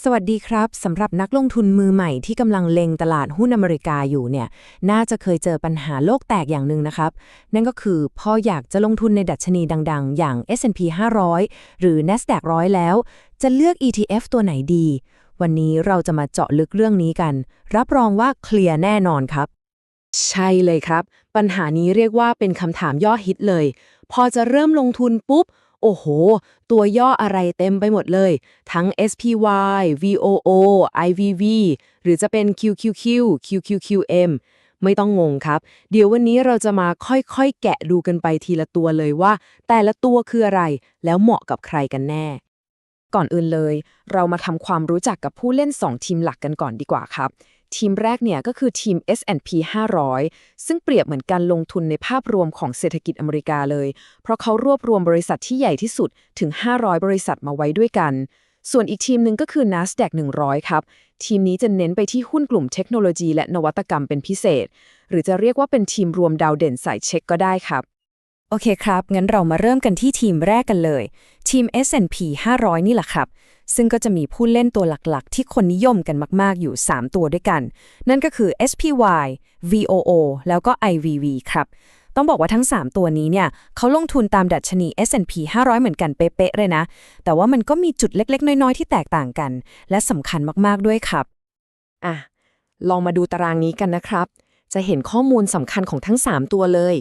สวัสดีครับสำหรับนักลงทุนมือใหม่ที่กำลังเล็งตลาดหุ้นอเมริกาอยู่เนี่ยน่าจะเคยเจอปัญหาโลกแตกอย่างหนึ่งนะครับ นั่นก็คือพออยากจะลงทุนในดัชนีดัง ๆ อย่าง S&P 500 หรือ NASDAQ ร้อยแล้ว จะเลือก ETF ตัวไหนดี วันนี้เราจะมาเจาะลึกเรื่องนี้กัน รับรองว่าเคลียร์แน่นอนครับ ใช่เลยครับ ปัญหานี้เรียกว่าเป็นคำถามย่อฮิตเลย พอจะเริ่มลงทุนปุ๊บ โอ้โห ตัวย่ออะไรเต็มไปหมดเลย ทั้ง SPY VOO IVV หรือจะเป็น QQQ QQQM ไม่ต้องงงครับ เดี๋ยววันนี้เราจะมาค่อยๆ แกะดูกันไปทีละตัวเลยว่า แต่ละตัวคืออะไร แล้วเหมาะกับใครกันแน่ ก่อนอื่นเลย เรามาทำความรู้จักกับผู้เล่น 2 ทีมหลักกันก่อนดีกว่าครับ ทีมแรกเนี่ยก็คือทีม S&P 500 ซึ่งเปรียบเหมือนการลงทุนในภาพรวมของเศรษฐกิจอเมริกาเลย เพราะเขารวบรวมบริษัทที่ใหญ่ที่สุดถึง 500 บริษัทมาไว้ด้วยกัน ส่วนอีกทีมหนึ่งก็คือ NASDAQ 100 ครับ ทีมนี้จะเน้นไปที่หุ้นกลุ่มเทคโนโลยีและนวัตกรรมเป็นพิเศษ หรือจะเรียกว่าเป็นทีมรวมดาวเด่นสายเช็คก็ได้ครับ โอเคครับ งั้นเรามาเริ่มกันที่ทีมแรกกันเลย ทีม S&P 500 นี่แหละครับ ซึ่งก็จะมีผู้เล่นตัวหลักๆ ที่คนนิยมกันมากๆ อยู่ 3 ตัวด้วยกัน นั่นก็คือ SPY VOO แล้วก็ IVV ครับ ต้องบอกว่าทั้ง 3 ตัวนี้เนี่ยเขาลงทุนตามดัชนี S&P 500 เหมือนกันเป๊ะๆเลยนะ แต่ว่ามันก็มีจุดเล็กๆ น้อยๆ ที่แตกต่างกัน และสำคัญมากๆด้วยครับ อะ ลองมาดูตารางนี้กันนะครับ จะเห็นข้อมูลสำคัญของทั้ง 3 ตัวเลย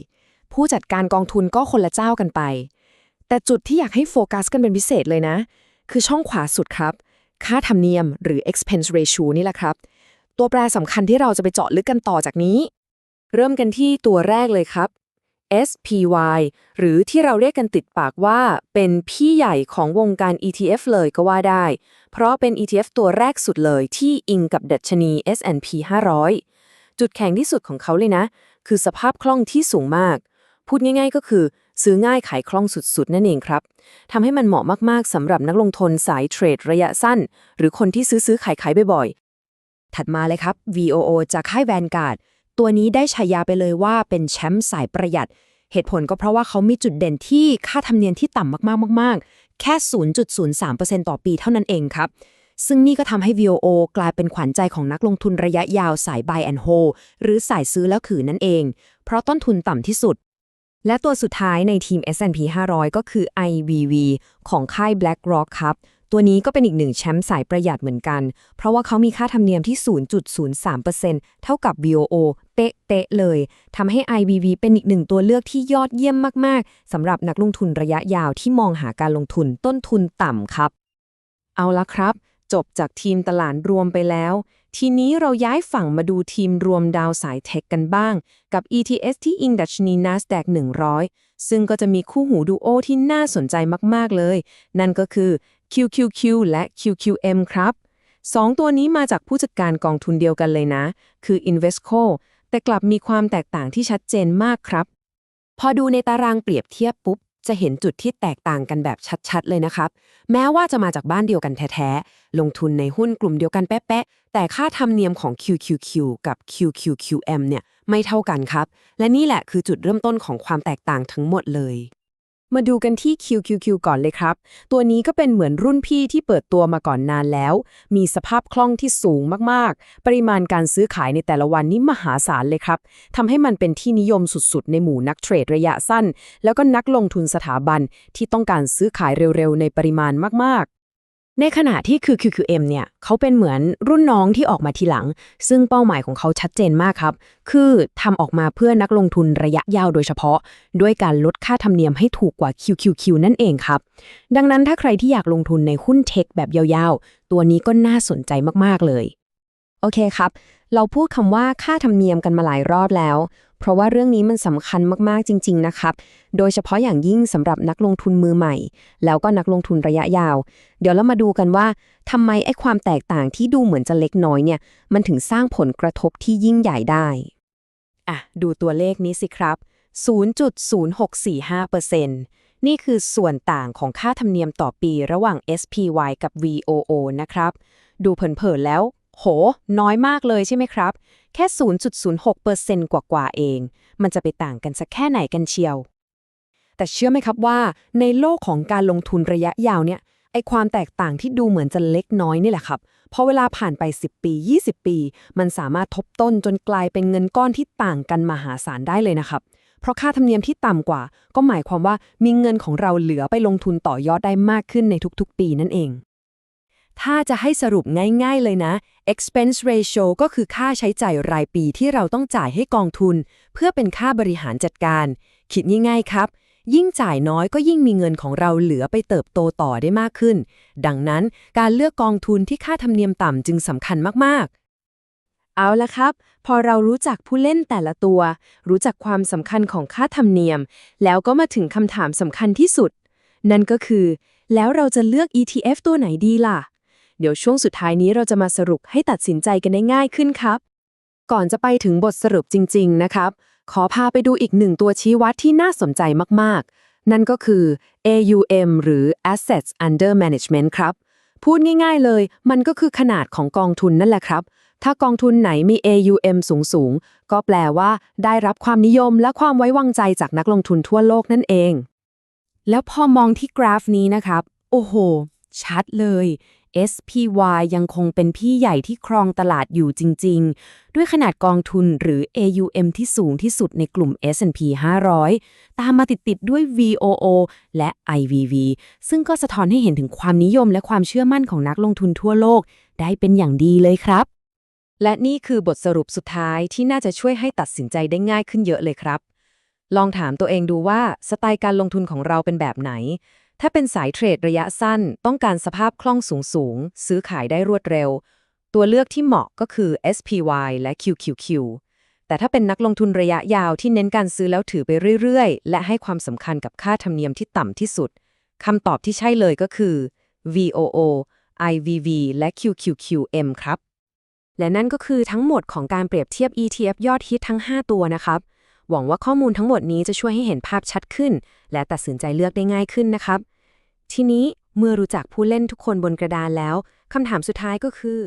ผู้จัดการกองทุนก็คนละเจ้ากันไป แต่จุดที่อยากให้โฟกัสกันเป็นพิเศษเลยนะ คือช่องขวาสุดครับ ค่าธรรมเนียมหรือ expense ratio นี่แหละครับ ตัวแปรสำคัญที่เราจะไปเจาะลึกกันต่อจากนี้ เริ่มกันที่ตัวแรกเลยครับ SPY หรือที่เราเรียกกันติดปากว่าเป็นพี่ใหญ่ของวงการ ETF เลยก็ว่าได้ เพราะเป็น ETF ตัวแรกสุดเลยที่อิงกับดัชนี S&P 500 จุดแข็งที่สุดของเขาเลยนะ คือสภาพคล่องที่สูงมาก พูดง่ายๆก็คือ ซื้อง่ายขายคล่องสุดๆ นั่นเองครับทำให้มันเหมาะมากๆสำหรับนักลงทุนสายเทรดระยะสั้น หรือคนที่ซื้อซื้อขายขายบ่อยๆ ถัดมาเลยครับ VOO จากค่ายแวนการ์ดตัวนี้ได้ฉายาไปเลยว่าเป็นแชมป์สายประหยัด เหตุผลก็เพราะว่าเขามีจุดเด่นที่ค่าธรรมเนียมที่ต่ำมากๆมากๆ แค่ 0.03%ต่อปีเท่านั้นเองครับซึ่งนี่ก็ทำให้ VOO กลายเป็นขวัญใจของนักลงทุนระยะยาวสาย buy and hold หรือสายซื้อแล้วขืนนั่นเอง เพราะต้นทุนต่ำที่สุด และตัวสุดท้ายในทีม S&P 500 ก็คือ IVV ของค่าย BlackRock ครับ ตัวนี้ก็เป็นอีกหนึ่งแชมป์สายประหยัดเหมือนกัน เพราะว่าเขามีค่าธรรมเนียมที่ 0.03%เท่ากับ VOO เป๊ะๆเลย ทำให้ IVV เป็นอีกหนึ่งตัวเลือกที่ยอดเยี่ยมมาก ๆ สำหรับนักลงทุนระยะยาวที่มองหาการลงทุนต้นทุนต่ำครับ เอาละครับ จบจากทีมตลาดรวมไปแล้ว ทีนี้เราย้ายฝั่งมาดูทีมรวมดาวสายเทคกันบ้าง กับ ETS ที่อิงดัชนี NASDAQ 100 ซึ่งก็จะมีคู่หูดูโอที่น่าสนใจมาก ๆ เลย นั่นก็คือ QQQ และ QQM ครับสองตัวนี้มาจากผู้จัดการกองทุนเดียวกันเลยนะ คือ Invesco แต่กลับมีความแตกต่างที่ชัดเจนมากครับ พอดูในตารางเปรียบเทียบปุ๊บ จะเห็นจุดที่แตกต่างกันแบบชัดๆ เลยนะครับ แม้ว่าจะมาจากบ้านเดียวกันแท้ๆ ลงทุนในหุ้นกลุ่มเดียวกันแป๊ะๆ แต่ค่าธรรมเนียมของ QQQ กับ QQQM เนี่ยไม่เท่ากันครับ และนี่แหละคือจุดเริ่มต้นของความแตกต่างทั้งหมดเลย มาดูกันที่ QQQ ก่อนเลยครับ ตัวนี้ก็เป็นเหมือนรุ่นพี่ที่เปิดตัวมาก่อนนานแล้ว มีสภาพคล่องที่สูงมากๆ ปริมาณการซื้อขายในแต่ละวันนี้มหาศาลเลยครับ ทำให้มันเป็นที่นิยมสุดๆ ในหมู่นักเทรดระยะสั้น แล้วก็นักลงทุนสถาบันที่ต้องการซื้อขายเร็วๆ ในปริมาณมากๆ ในขณะที่คือ QQM เนี่ยเขาเป็นเหมือนรุ่นน้องที่ออกมาทีหลัง ซึ่งเป้าหมายของเขาชัดเจนมากครับ คือทำออกมาเพื่อนักลงทุนระยะยาวโดยเฉพาะ ด้วยการลดค่าธรรมเนียมให้ถูกกว่า QQQ นั่นเองครับ ดังนั้นถ้าใครที่อยากลงทุนในหุ้นเทคแบบยาวๆ ตัวนี้ก็น่าสนใจมากๆเลย โอเคครับ เราพูดคำว่าค่าธรรมเนียมกันมาหลายรอบแล้ว เพราะว่าเรื่องนี้มันสำคัญมากๆจริง ๆ นะครับ โดยเฉพาะอย่างยิ่งสำหรับนักลงทุนมือใหม่ แล้วก็นักลงทุนระยะยาว เดี๋ยวเรามาดูกันว่าทำไมไอ้ความแตกต่างที่ดูเหมือนจะเล็กน้อยเนี่ย มันถึงสร้างผลกระทบที่ยิ่งใหญ่ได้ อะ ดูตัวเลขนี้สิครับ 0.0645%นี่คือส่วนต่างของค่าธรรมเนียมต่อปีระหว่าง SPY กับ VOO นะครับ ดูเผินๆแล้ว โห น้อยมากเลยใช่ไหมครับ แค่ 0.06%กว่าๆเอง มันจะไปต่างกันสักแค่ไหนกันเชียว แต่เชื่อไหมครับว่า ในโลกของการลงทุนระยะยาวเนี่ยไอความแตกต่างที่ดูเหมือนจะเล็กน้อยนี่แหละครับพอเวลาผ่านไป 10 ปี 20 ปี มันสามารถทบต้นจนกลายเป็นเงินก้อนที่ต่างกันมหาศาลได้เลยนะครับ เพราะค่าธรรมเนียมที่ต่ำกว่า ก็หมายความว่ามีเงินของเราเหลือไปลงทุนต่อยอดได้มากขึ้นในทุกๆ ปีนั่นเอง ถ้าจะให้สรุปง่ายๆเลยนะ expense ratio ก็คือค่าใช้จ่ายรายปีที่เราต้องจ่ายให้กองทุน เพื่อเป็นค่าบริหารจัดการ คิดง่ายๆครับ ยิ่งจ่ายน้อยก็ยิ่งมีเงินของเราเหลือไปเติบโตต่อได้มากขึ้น ดังนั้นการเลือกกองทุนที่ค่าธรรมเนียมต่ำจึงสำคัญมากๆเอาละครับ พอเรารู้จักผู้เล่นแต่ละตัว รู้จักความสำคัญของค่าธรรมเนียม แล้วก็มาถึงคำถามสำคัญที่สุด นั่นก็คือ แล้วเราจะเลือก ETF ตัวไหนดีล่ะ เดี๋ยวช่วงสุดท้ายนี้เราจะมาสรุปให้ตัดสินใจกันได้ง่ายขึ้นครับ ก่อนจะไปถึงบทสรุปจริง ๆ นะครับ ขอพาไปดูอีกหนึ่งตัวชี้วัดที่น่าสนใจมากๆ นั่นก็คือ AUM หรือ Assets Under Management ครับ พูดง่าย ๆเลย มันก็คือขนาดของกองทุนนั่นแหละครับถ้ากองทุนไหนมี AUM สูงๆก็แปลว่าได้รับความนิยมและความไว้วางใจจากนักลงทุนทั่วโลกนั่นเอง แล้วพอมองที่กราฟนี้นะครับ โอ้โห ชัดเลย SPY ยังคงเป็นพี่ใหญ่ที่ครองตลาดอยู่จริง ๆ ด้วยขนาดกองทุนหรือ AUM ที่สูงที่สุดในกลุ่ม S&P 500 ตามมาติดๆด้วย VOO และ IVV ซึ่งก็สะท้อนให้เห็นถึงความนิยมและความเชื่อมั่นของนักลงทุนทั่วโลก ได้เป็นอย่างดีเลยครับ และนี่คือบทสรุปสุดท้ายที่น่าจะช่วยให้ตัดสินใจได้ง่ายขึ้นเยอะเลยครับ ลองถามตัวเองดูว่าสไตล์การลงทุนของเราเป็นแบบไหน ถ้าเป็นสายเทรดระยะสั้น ต้องการสภาพคล่องสูงๆ ซื้อขายได้รวดเร็ว ตัวเลือกที่เหมาะก็คือ SPY และ QQQ แต่ถ้าเป็นนักลงทุนระยะยาวที่เน้นการซื้อแล้วถือไปเรื่อยๆ และให้ความสำคัญกับค่าธรรมเนียมที่ต่ำที่สุดคำตอบที่ใช่เลยก็คือ VOO IVV และ QQQM ครับ และนั่นก็คือทั้งหมดของการเปรียบเทียบ ETF ยอดฮิตทั้ง 5 ตัวนะครับ หวังว่าข้อมูลทั้งหมดนี้จะช่วยให้เห็นภาพชัดขึ้น และตัดสินใจเลือกได้ง่ายขึ้นนะครับ ทีนี้เมื่อรู้จักผู้เล่นทุกคนบนกระดานแล้วคำถามสุดท้ายก็คือ